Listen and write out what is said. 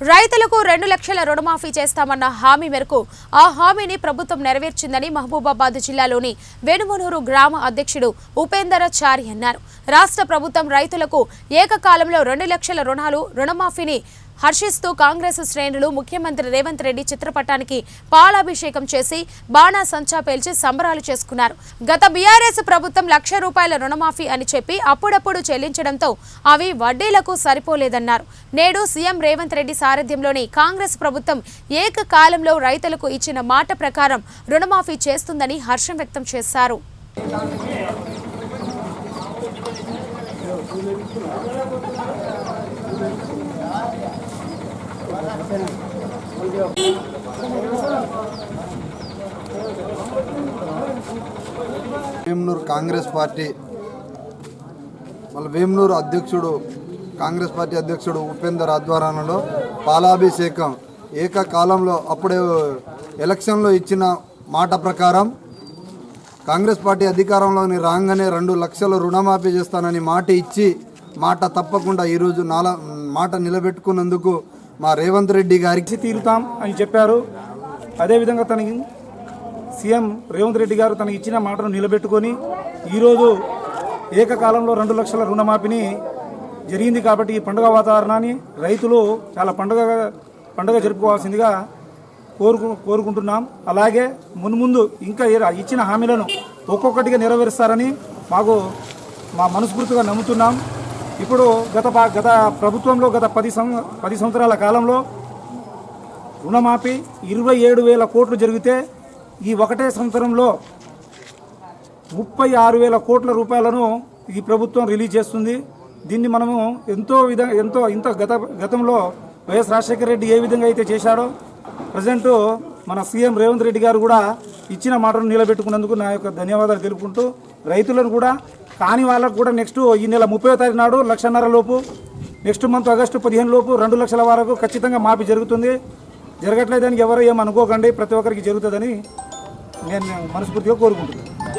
రైతులకు రెండు లక్షల రుణమాఫీ చేస్తామన్న హామీ మేరకు ఆ హామీని ప్రభుత్వం నెరవేర్చిందని మహబూబాబాద్ జిల్లాలోని వెనుమనూరు గ్రామ అధ్యక్షుడు ఉపేందరచారి అన్నారు. రాష్ట్ర ప్రభుత్వం రైతులకు ఏకకాలంలో రెండు లక్షల రుణాలు రుణమాఫీని హర్షిస్తూ కాంగ్రెస్ శ్రేణులు ముఖ్యమంత్రి రేవంత్ రెడ్డి చిత్రపటానికి పాలాభిషేకం చేసి బాణా సంచా పేల్చి సంబరాలు చేసుకున్నారు. గత బీఆర్ఎస్ ప్రభుత్వం లక్ష రూపాయల రుణమాఫీ అని చెప్పి అప్పుడప్పుడు చెల్లించడంతో అవి వడ్డీలకు సరిపోలేదన్నారు. నేడు సీఎం రేవంత్ రెడ్డి సారథ్యంలోని కాంగ్రెస్ ప్రభుత్వం ఏకకాలంలో రైతులకు ఇచ్చిన మాట ప్రకారం రుణమాఫీ చేస్తుందని హర్షం వ్యక్తం చేశారు. వేమునూరు కాంగ్రెస్ పార్టీ వాళ్ళ వేమునూరు అధ్యక్షుడు కాంగ్రెస్ పార్టీ అధ్యక్షుడు ఉపేందర్ ఆధ్వర్యంలో పాలాభిషేకం ఏకకాలంలో అప్పుడే ఎలక్షన్లో ఇచ్చిన మాట ప్రకారం కాంగ్రెస్ పార్టీ అధికారంలోని రాగానే రెండు లక్షల రుణమాఫీ చేస్తానని మాట ఇచ్చి మాట తప్పకుండా ఈరోజు నాల మాట నిలబెట్టుకున్నందుకు మా రేవంత్ రెడ్డి గారికి తీరుతాం అని చెప్పారు. అదేవిధంగా తనకి సీఎం రేవంత్ రెడ్డి గారు తనకి ఇచ్చిన మాటను నిలబెట్టుకొని ఈరోజు ఏకకాలంలో రెండు లక్షల రుణమాఫీని జరిగింది కాబట్టి ఈ పండుగ వాతావరణాన్ని రైతులు చాలా పండుగ పండుగ జరుపుకోవాల్సిందిగా కోరుకు కోరుకుంటున్నాం. అలాగే మున్ముందు ఇంకా ఇచ్చిన హామీలను ఒక్కొక్కటిగా నెరవేరుస్తారని మాకు మా మనస్ఫూర్తిగా నమ్ముతున్నాం. ఇప్పుడు గత గత ప్రభుత్వంలో గత పది సం పది సంవత్సరాల కాలంలో రుణమాఫీ ఇరవై ఏడు వేల కోట్లు జరిగితే ఈ ఒకటే సంవత్సరంలో ముప్పై ఆరు వేల కోట్ల రూపాయలను ఈ ప్రభుత్వం రిలీజ్ చేస్తుంది. దీన్ని మనము ఎంతో విధ ఎంతో ఇంత గత గతంలో వైఎస్ రాజశేఖర రెడ్డి ఏ విధంగా అయితే చేశాడో ప్రజెంట్ మన సీఎం రేవంత్ రెడ్డి గారు కూడా ఇచ్చిన మాటను నిలబెట్టుకున్నందుకు నా యొక్క ధన్యవాదాలు తెలుపుకుంటూ రైతులను కూడా కాని వాళ్ళకు కూడా నెక్స్ట్ ఈ నెల ముప్పై తారీఖు నాడు లక్షన్నర లోపు నెక్స్ట్ మంత్ ఆగస్టు పదిహేను లోపు రెండు లక్షల వరకు ఖచ్చితంగా మాఫీ జరుగుతుంది. జరగట్లేదని ఎవరు ఏమనుకోకండి ప్రతి ఒక్కరికి జరుగుతుందని నేను మనస్ఫూర్తిగా కోరుకుంటున్నాను.